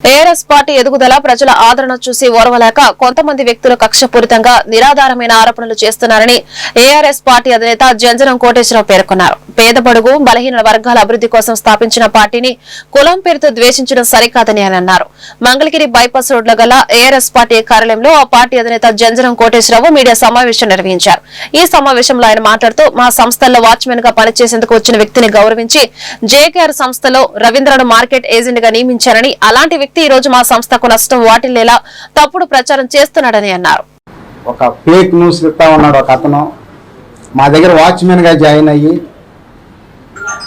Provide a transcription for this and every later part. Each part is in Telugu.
ఏఆర్ఎస్ పార్టీ ఎదుగుదల ప్రజల ఆదరణ చూసి ఓర్వలేక కొంతమంది వ్యక్తులు కక్షపూరితంగా నిరాధారమైన ఆరోపణలు చేస్తున్నారని ఏఆర్ఎస్ పార్టీ అధినేత జంజనం కోటేశ్వరరావు పేర్కొన్నారు. పేదబడుగు బలహీన వర్గాల అభివృద్ధి కోసం స్థాపించిన పార్టీని కులం పేరుతో ద్వేషించడం సరికాదని ఆయన అన్నారు. మంగళగిరి బైపాస్ రోడ్ల గల ఏఆర్ఎస్ పార్టీ కార్యాలయంలో ఆ పార్టీ అధినేత జంజనం కోటేశ్వరరావు మీడియా సమావేశం నిర్వహించారు. ఈ సమావేశంలో ఆయన మాట్లాడుతూ మా సంస్థల్లో వాచ్మెన్గా పనిచేసేందుకు వచ్చిన వ్యక్తిని గౌరవించి జేకేఆర్ సంస్థలో రవీంద్రను మార్కెట్ ఏజెంట్గా నియమించారని అలాంటి వ్యక్తి ఈ రోజు మా సంస్థకు నష్టం వాటిల్లేలా తప్పుడు ప్రచారం చేస్తున్నాడని అన్నారు. ఒక ఫేక్ న్యూస్ ఇస్తా ఉన్నాడు ఒక అతను. మా దగ్గర వాచ్మెన్గా జాయిన్ అయ్యి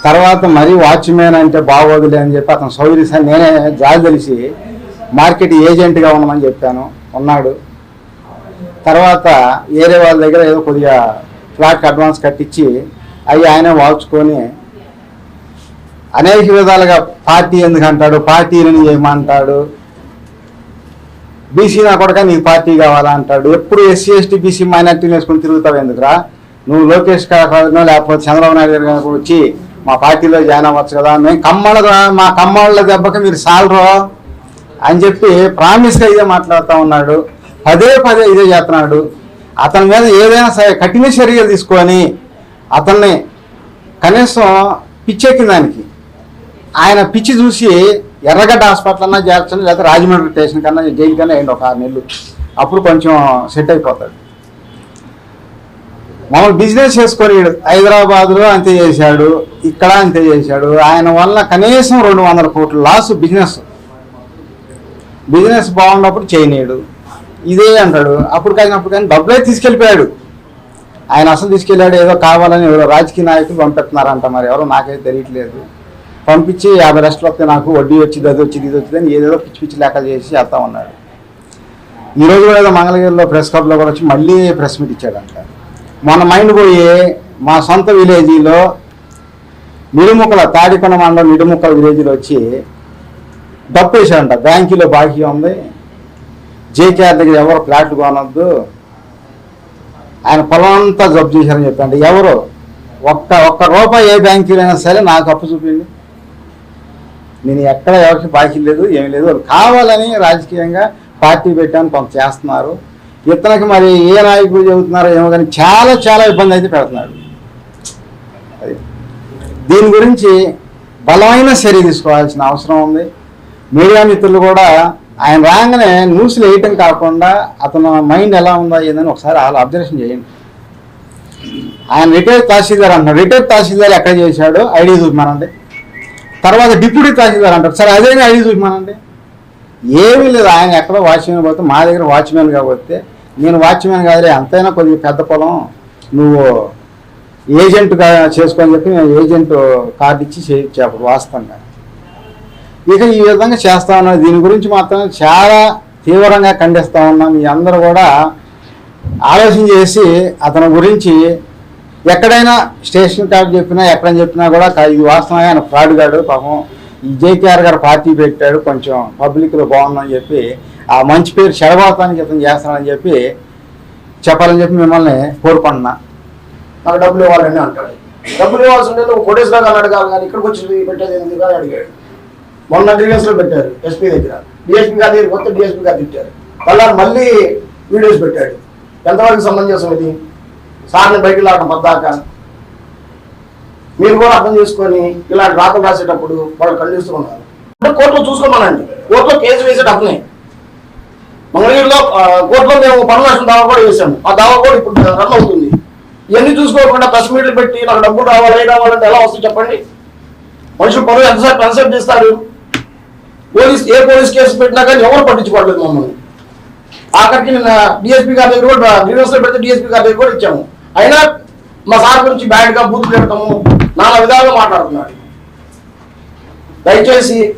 తర్వాత మరీ వాచ్మెన్ అంటే బాగోదులే అని చెప్పి అతను సౌకర్యం నేనే జాలి తెలిసి మార్కెట్ ఏజెంట్గా ఉన్నామని చెప్పాను. ఉన్నాడు. తర్వాత వేరే వాళ్ళ దగ్గర ఏదో కొద్దిగా ఫ్లాట్కి అడ్వాన్స్ కట్టించి అవి ఆయన వాచుకొని అనేక విధాలుగా పార్టీ ఎందుకు అంటాడు? పార్టీలను చేయమంటాడు బీసీ నా కొడక నీకు పార్టీ కావాలా అంటాడు. ఎప్పుడు ఎస్సీ ఎస్టీ బీసీ మైనార్టీని వేసుకుని తిరుగుతావు ఎందుకురా? నువ్వు లోకేష్ కాకనో లేకపోతే చంద్రబాబు నాయుడు గారు కనుక వచ్చి మా పార్టీలో జాయిన్ అవ్వచ్చు కదా మేము కమ్మల మా కమ్మళ్ళ దెబ్బకి మీరు సాలరు? అని చెప్పి ప్రామిస్గా ఇదే మాట్లాడుతూ ఉన్నాడు. పదే పదే ఇదే చేస్తున్నాడు. అతని మీద ఏదైనా సరే కఠిన చర్యలు తీసుకొని అతన్ని కనీసం పిచ్చెక్కిన దానికి ఆయన పిచ్చి చూసి ఎర్రగడ్డ హాస్పిటల్ అన్నా చేర్చండి లేకపోతే రాజమండ్రి స్టేషన్ కన్నా జైలు కన్నా వేయండి ఒక ఆరు నెలలు. అప్పుడు కొంచెం సెట్ అయిపోతాడు. మామూలు బిజినెస్ చేసుకొని హైదరాబాద్లో అంతే చేశాడు ఇక్కడ అంతే చేశాడు. ఆయన వల్ల కనీసం రెండు వందల కోట్ల లాస్ బిజినెస్ బిజినెస్ బాగున్నప్పుడు చేయనీయడు. ఇదే అంటాడు. అప్పుడు కాసినప్పుడు కానీ డబ్బులే తీసుకెళ్ళిపోయాడు. ఆయన అసలు తీసుకెళ్ళాడు ఏదో కావాలని ఎవరో రాజకీయ నాయకులు పంపిస్తున్నారంట మరి. ఎవరో నాకైతే తెలియట్లేదు. పంపించి యాభై లక్షలు వస్తే నాకు వడ్డీ వచ్చింది అది వచ్చింది ఇది వచ్చింది అని ఏదేదో పిచ్చి పిచ్చి లేఖలు చేసి చేస్తా ఉన్నాడు. ఈరోజు కూడా ఏదో మంగళగిరిలో ప్రెస్ క్లబ్లో కూడా వచ్చి మళ్ళీ ప్రెస్ మీట్ ఇచ్చాడంట. మొన్న మైండ్ పోయి మా సొంత విలేజీలో నిడుముక్కల తాడికొండ మండలం నిడుముక్కల విలేజ్లో వచ్చి డప్పు వేశాడంట. బ్యాంకీలో బాకీ ఉంది. జేకేఆర్ దగ్గర ఎవరు ఫ్లాట్లు కొనొద్దు. ఆయన పొలం అంతా జబ్బు చేశారని చెప్పండి ఎవరు? ఒక్క ఒక్క రూపాయి ఏ బ్యాంకీలైనా సరే నాకు అప్పు చూపింది నేను ఎక్కడ ఎవరికి బాకీ లేదు ఏం లేదు. కావాలని రాజకీయంగా పార్టీ పెట్టాను కొంత చేస్తున్నారు. ఇతనికి మరి ఏ నాయకులు చెబుతున్నారో ఏమో కానీ చాలా చాలా ఇబ్బంది అయితే పెడుతున్నాడు అది దీని గురించి బలమైన చర్య తీసుకోవాల్సిన అవసరం ఉంది. మీడియా మిత్రులు కూడా ఆయన రాగానే న్యూస్లు వేయటం కాకుండా అతను మైండ్ ఎలా ఉందా ఏందని ఒకసారి వాళ్ళు అబ్జర్వేషన్ చేయండి. ఆయన రిటైర్డ్ తహసీల్దార్ అంటున్నాడు. రిటైర్డ్ తహసీల్దార్ ఎక్కడ చేశాడో? ఐడి చూపమనండి. తర్వాత డిప్యూటీ తహసీల్దార్ అంటారు. సరే అదే ఐడి చూపమనండి. ఏమీ లేదు ఆయన ఎక్కడో వాచ్మెన్ పోతే మా దగ్గర వాచ్మెన్ కాబట్టి నేను వాచ్మెన్ కాదులే ఎంతైనా కొద్దిగా పెద్ద పొలం నువ్వు ఏజెంట్గా చేసుకొని చెప్పి నేను ఏజెంట్ కార్డు ఇచ్చి చేయించే అప్పుడు వాస్తవంగా. ఇక ఈ విధంగా చేస్తా ఉన్నా దీని గురించి మాత్రం చాలా తీవ్రంగా ఖండిస్తూ ఉన్నాం మీ అందరూ కూడా ఆలోచన చేసి అతని గురించి ఎక్కడైనా స్టేషన్ కాడ చెప్పినా ఎక్కడని చెప్పినా కూడా ఇది వాస్తవంగా ఆయన ఫ్రాడ్ గాడు పాపం ఈ జేకేఆర్ గారు పార్టీ పెట్టాడు కొంచెం పబ్లిక్లో బాగుందని చెప్పి ఆ మంచి పేరు చెడగొడతానికి ఇతను చేస్తానని చెప్పి చెప్పాలని చెప్పి మిమ్మల్ని కోరుకుంటున్నా. నాకు డబ్బులు ఇవ్వాలని అంటాడు. డబ్బులు ఇవ్వాల్సి ఉంటే నువ్వు కొటేశ్వరరావు గారు అడగాలి కానీ ఇక్కడికి వచ్చి పెట్టేది ఎందుకు అని అడిగాడు. మొన్న గ్రీవెన్స్లో పెట్టారు ఎస్పీ దగ్గర. డిఎస్పీ గారి దగ్గర కొత్త డిఎస్పీ గారు తిట్టారు. మళ్ళీ మళ్ళీ వీడియోస్ పెట్టాడు. ఎంతవరకు సమంజసం ఇది? సార్ని బయటికి లాగడం పద్దాక మీరు కూడా అర్థం చేసుకొని ఇలాంటి రాతలు రాసేటప్పుడు వాళ్ళు ఖండిస్తూ ఉన్నారు. అంటే కోర్టులో చూసుకోమనండి. కోర్టులో కేసు వేసేటప్పుడే మంగళగిరిలో కోర్టులో మేము పనులు నష్టం దావా కూడా వేసాము. ఆ దావా కూడా ఇప్పుడు రన్ అవుతుంది. ఇవన్నీ చూసుకోకుండా ప్రెస్ మీట్లు పెట్టి నాకు డబ్బులు రావాలి ఏ రావాలంటే ఎలా వస్తుంది చెప్పండి? మనుషులు పనులు ఎంతసేపు కన్సెప్ట్ చేస్తారు పోలీస్ ఏ పోలీస్ కేసు పెట్టినా కానీ ఎవరు పట్టించుకోవట్లేదు మమ్మల్ని. ఆఖరికి నిన్న డిఎస్పీ గారి దగ్గర కూడా గ్రీవెన్స్ పెడితే డిఎస్పీ గారి దగ్గర కూడా ఇచ్చాము. అయినా మా సార్ గురించి బ్యాడ్గా బూత్ పెడతాము నానా విధాలుగా మాట్లాడుతున్నాడు. దయచేసి